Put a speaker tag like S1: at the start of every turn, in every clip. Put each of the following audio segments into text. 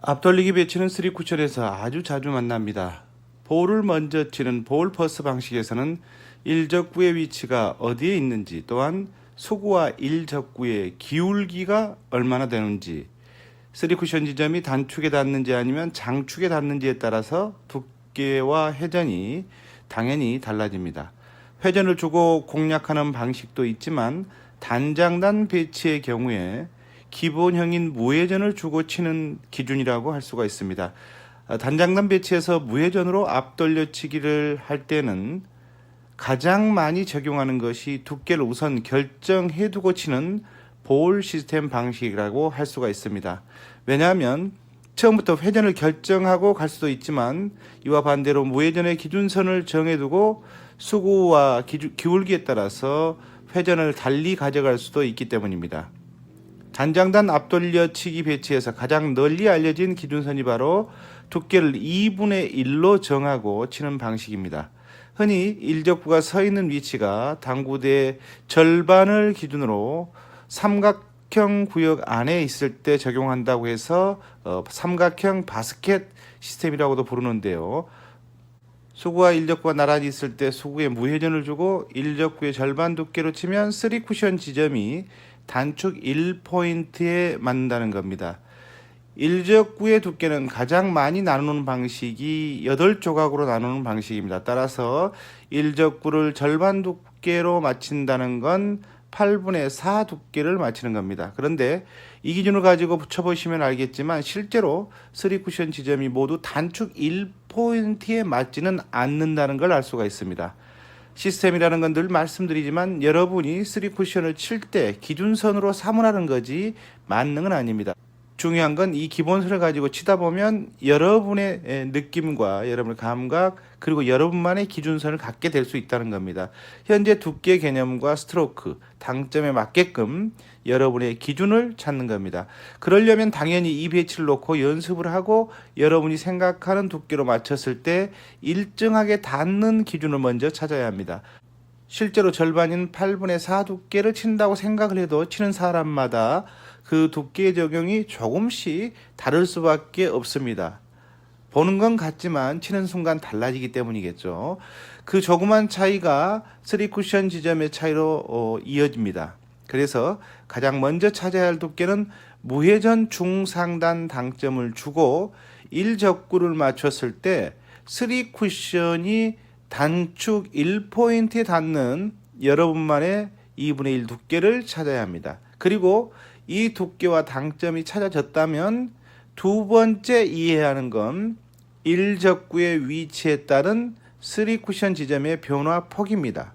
S1: 앞돌리기 배치는 3쿠션에서 아주 자주 만납니다. 볼을 먼저 치는 볼 퍼스 방식에서는 일적구의 위치가 어디에 있는지 또한 수구와 일적구의 기울기가 얼마나 되는지 3쿠션 지점이 단축에 닿는지 아니면 장축에 닿는지에 따라서 두께와 회전이 당연히 달라집니다. 회전을 주고 공략하는 방식도 있지만 단장단 배치의 경우에 기본형인 무회전을 주고 치는 기준이라고 할 수가 있습니다. 아, 단장단 배치에서 무회전으로 앞돌려치기를 할 때는 가장 많이 적용하는 것이 두께를 우선 결정해 두고 치는 볼 시스템 방식이라고 할 수가 있습니다. 왜냐하면 처음부터 회전을 결정하고 갈 수도 있지만 이와 반대로 무회전의 기준선을 정해두고 수구와 기울기에 따라서 회전을 달리 가져갈 수도 있기 때문입니다. 단장단 앞돌려치기 배치에서 가장 널리 알려진 기준선이 바로 두께를 2분의 1로 정하고 치는 방식입니다. 흔히 일적구가 서 있는 위치가 당구대의 절반을 기준으로 삼각형 구역 안에 있을 때 적용한다고 해서 어, 삼각형 바스켓 시스템이라고도 부르는데요. 수구와 일적구가 나란히 있을 때 수구에 무회전을 주고 일적구의 절반 두께로 치면 3쿠션 지점이 단축 1포인트에 맞는다는 겁니다. 일적구의 두께는 가장 많이 나누는 방식이 8조각으로 나누는 방식입니다. 따라서 일적구를 절반 두께로 맞춘다는 건 8분의 4 두께를 맞추는 겁니다. 그런데 이 기준을 가지고 붙여보시면 알겠지만 실제로 3쿠션 지점이 모두 단축 1포인트에 맞지는 않는다는 걸 알 수가 있습니다. 시스템이라는 건 늘 말씀드리지만 여러분이 3 쿠션을 칠 때 기준선으로 삼으라는 거지 만능은 아닙니다. 중요한 건 이 기본선을 가지고 치다 보면 여러분의 에, 느낌과 여러분의 감각 그리고 여러분만의 기준선을 갖게 될 수 있다는 겁니다. 현재 두께 개념과 스트로크, 당점에 맞게끔 여러분의 기준을 찾는 겁니다. 그러려면 당연히 이 배치를 놓고 연습을 하고 여러분이 생각하는 두께로 맞췄을 때 일정하게 닿는 기준을 먼저 찾아야 합니다. 실제로 절반인 8분의 4 두께를 친다고 생각을 해도 치는 사람마다 그 두께의 적용이 조금씩 다를 수밖에 없습니다. 보는 건 같지만 치는 순간 달라지기 때문이겠죠. 그 조그만 차이가 3쿠션 지점의 차이로 어, 이어집니다. 그래서 가장 먼저 찾아야 할 두께는 무회전 중상단 당점을 주고 1적구를 맞췄을 때 3쿠션이 단축 1포인트에 닿는 여러분만의 2분의 1 두께를 찾아야 합니다. 그리고 이 두께와 당점이 찾아졌다면 두 번째 이해해야 하는 건 1적구의 위치에 따른 3쿠션 지점의 변화 폭입니다.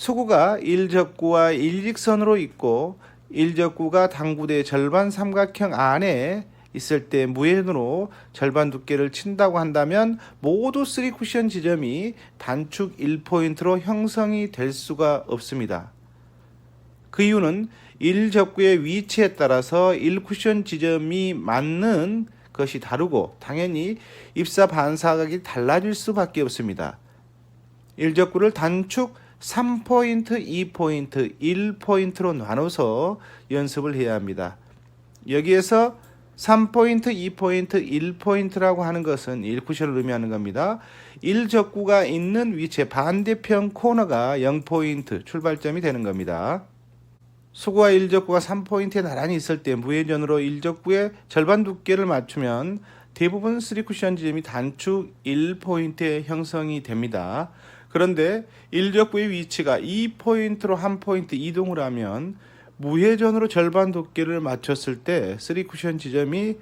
S1: 수구가 1적구와 일직선으로 있고 1적구가 당구대 절반 삼각형 안에 있을 때 무회전으로 절반 두께를 친다고 한다면 모두 3 쿠션 지점이 단축 1포인트로 형성이 될 수가 없습니다. 그 이유는 1적구의 위치에 따라서 1쿠션 지점이 맞는 것이 다르고 당연히 입사 반사각이 달라질 수밖에 없습니다. 1적구를 단축 3포인트, 2포인트, 1포인트로 나눠서 연습을 해야 합니다. 여기에서 3포인트, 2포인트, 1포인트라고 하는 것은 1쿠션을 의미하는 겁니다. 1적구가 있는 위치의 반대편 코너가 0포인트 출발점이 되는 겁니다. 수구와 일적구가 3포인트에 나란히 있을 때 무회전으로 일적구의 절반 두께를 맞추면 대부분 3쿠션 지점이 단축 1포인트에 형성이 됩니다. 그런데 일적구의 위치가 2포인트로 1포인트 이동을 하면 무회전으로 절반 두께를 맞췄을 때 3쿠션 지점이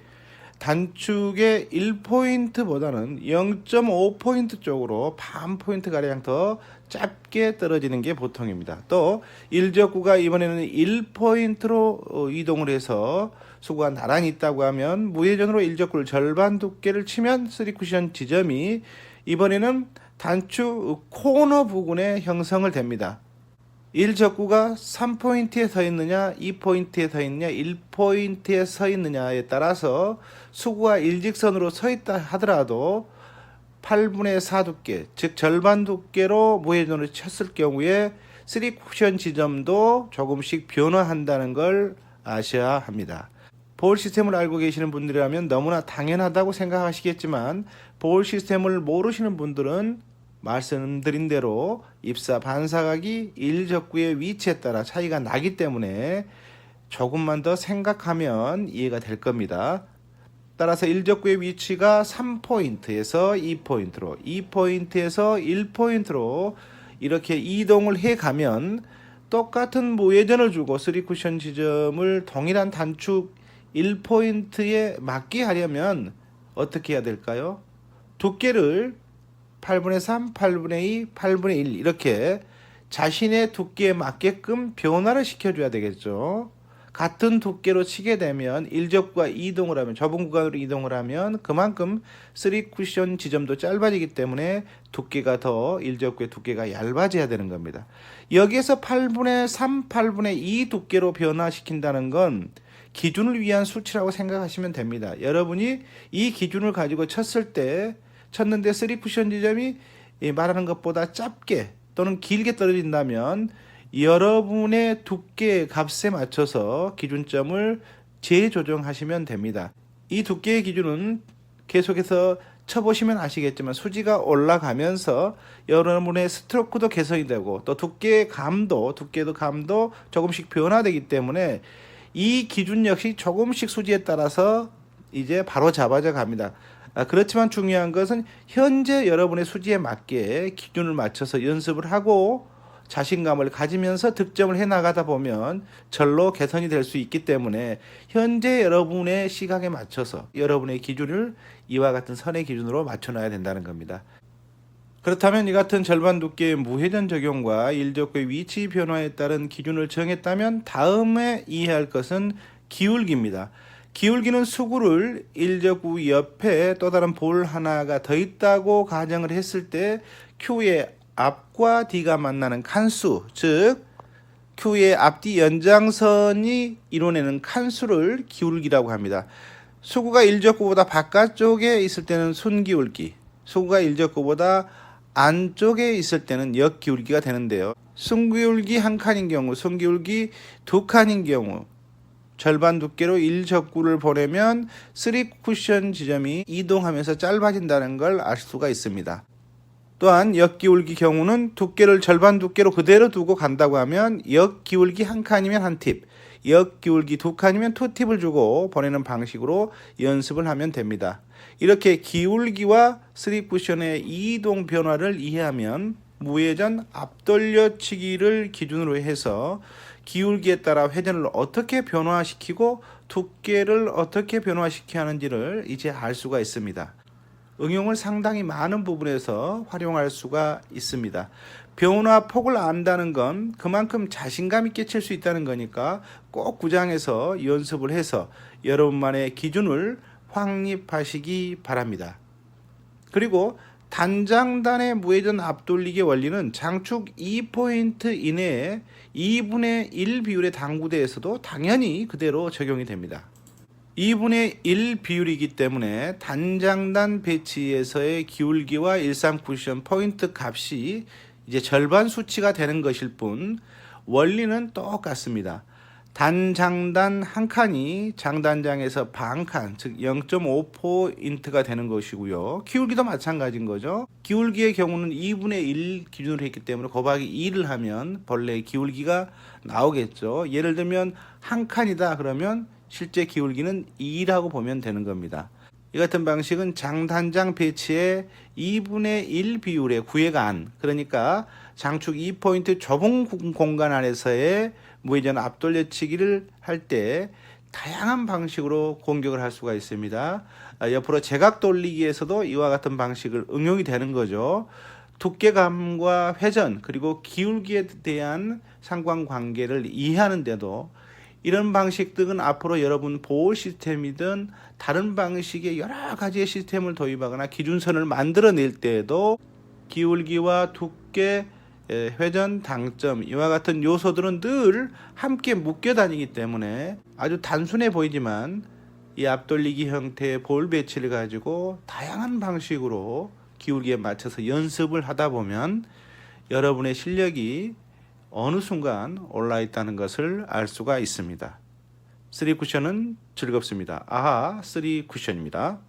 S1: 단축의 1포인트보다는 0.5포인트 쪽으로 반 포인트 가량 더 짧게 떨어지는 게 보통입니다. 또 일적구가 이번에는 1포인트로 어, 이동을 해서 수구가 나란히 있다고 하면 무회전으로 일적구를 절반 두께를 치면 3쿠션 지점이 이번에는 단축 코너 부분에 형성을 됩니다. 1적구가 3포인트에 서 있느냐, 2포인트에 서 있느냐, 1포인트에 서 있느냐에 따라서 수구가 일직선으로 서 있다 하더라도 8분의 4 두께, 즉 절반 두께로 무회전을 쳤을 경우에 3 쿠션 지점도 조금씩 변화한다는 걸 아셔야 합니다. 보홀 시스템을 알고 계시는 분들이라면 너무나 당연하다고 생각하시겠지만 보홀 시스템을 모르시는 분들은 말씀드린 대로 입사 반사각이 일적구의 위치에 따라 차이가 나기 때문에 조금만 더 생각하면 이해가 될 겁니다. 따라서 일적구의 위치가 3포인트에서 2포인트로, 2포인트에서 1포인트로 이렇게 이동을 해 가면 똑같은 무회전을 주고 3쿠션 지점을 동일한 단축 1포인트에 맞게 하려면 어떻게 해야 될까요? 두께를 8분의 3, 8분의 2, 8분의 1 이렇게 자신의 두께에 맞게끔 변화를 시켜줘야 되겠죠. 같은 두께로 치게 되면 일적과 이동을 하면 좁은 구간으로 이동을 하면 그만큼 3 쿠션 지점도 짧아지기 때문에 두께가 더 일적구의 두께가 얇아져야 되는 겁니다. 여기에서 8분의 3, 8분의 2 두께로 변화시킨다는 건 기준을 위한 수치라고 생각하시면 됩니다. 여러분이 이 기준을 가지고 쳤을 때 쳤는데 3쿠션 지점이 이 말하는 것보다 짧게 또는 길게 떨어진다면 여러분의 두께 값에 맞춰서 기준점을 재조정하시면 됩니다. 이 두께의 기준은 계속해서 쳐보시면 아시겠지만 수지가 올라가면서 여러분의 스트로크도 개선이 되고 또 두께의 감도, 두께도 감도 조금씩 변화되기 때문에 이 기준 역시 조금씩 수지에 따라서 이제 바로 잡아져 갑니다. 아, 그렇지만 중요한 것은 현재 여러분의 수지에 맞게 기준을 맞춰서 연습을 하고 자신감을 가지면서 득점을 해 나가다 보면 절로 개선이 될 수 있기 때문에 현재 여러분의 시각에 맞춰서 여러분의 기준을 이와 같은 선의 기준으로 맞춰 놔야 된다는 겁니다. 그렇다면 이 같은 절반 두께의 무회전 적용과 일적구의 위치 변화에 따른 기준을 정했다면 다음에 이해할 것은 기울기입니다. 기울기는 수구를 일적구 옆에 또 다른 볼 하나가 더 있다고 가정을 했을 때 Q의 앞과 D가 만나는 칸수, 즉 Q의 앞뒤 연장선이 이뤄내는 칸수를 기울기라고 합니다. 수구가 일적구보다 바깥쪽에 있을 때는 순기울기, 수구가 일적구보다 안쪽에 있을 때는 역기울기가 되는데요. 순기울기 한 칸인 경우, 순기울기 두 칸인 경우, 절반 두께로 일적구를 보내면 3 쿠션 지점이 이동하면서 짧아진다는 걸 알 수가 있습니다. 또한 역기울기 경우는 두께를 절반 두께로 그대로 두고 간다고 하면 역기울기 한 칸이면 한 팁, 역기울기 두 칸이면 투 팁을 주고 보내는 방식으로 연습을 하면 됩니다. 이렇게 기울기와 3쿠션의 이동 변화를 이해하면 무회전 앞돌려치기를 기준으로 해서 기울기에 따라 회전을 어떻게 변화시키고 두께를 어떻게 변화시켜야 하는지를 이제 알 수가 있습니다. 응용을 상당히 많은 부분에서 활용할 수가 있습니다. 변화 폭을 안다는 건 그만큼 자신감 있게 칠 수 있다는 거니까 꼭 구장에서 연습을 해서 여러분만의 기준을 확립하시기 바랍니다. 그리고 단장단의 무회전 앞돌리기 원리는 장축 2포인트 이내에 2분의 1 비율의 당구대에서도 당연히 그대로 적용이 됩니다. 2분의 1 비율이기 때문에 단장단 배치에서의 기울기와 13쿠션 포인트 값이 이제 절반 수치가 되는 것일 뿐 원리는 똑같습니다. 단장단 한 칸이 장단장에서 반 칸, 즉 0.5포인트가 되는 것이고요. 기울기도 마찬가지인 거죠. 기울기의 경우는 2분의 1 기준으로 했기 때문에 곱하기 2를 하면 본래 기울기가 나오겠죠. 예를 들면 한 칸이다 그러면 실제 기울기는 2라고 보면 되는 겁니다. 이 같은 방식은 장단장 배치의 2분의 1 비율의 구획안 그러니까 장축 2포인트 좁은 공간 안에서의 무회전 앞돌려치기를 할 때 다양한 방식으로 공격을 할 수가 있습니다. 아, 옆으로 제각 돌리기에서도 이와 같은 방식을 응용이 되는 거죠. 두께감과 회전 그리고 기울기에 대한 상관관계를 이해하는데도 이런 방식들은 앞으로 여러분 보호 시스템이든 다른 방식의 여러 가지의 시스템을 도입하거나 기준선을 만들어낼 때에도 기울기와 두께 예, 회전 당점 이와 같은 요소들은 늘 함께 묶여 다니기 때문에 아주 단순해 보이지만 이 앞돌리기 형태의 볼 배치를 가지고 다양한 방식으로 기울기에 맞춰서 연습을 하다 보면 여러분의 실력이 어느 순간 올라 있다는 것을 알 수가 있습니다. 쓰리 쿠션은 즐겁습니다. 아하, 쓰리 쿠션입니다.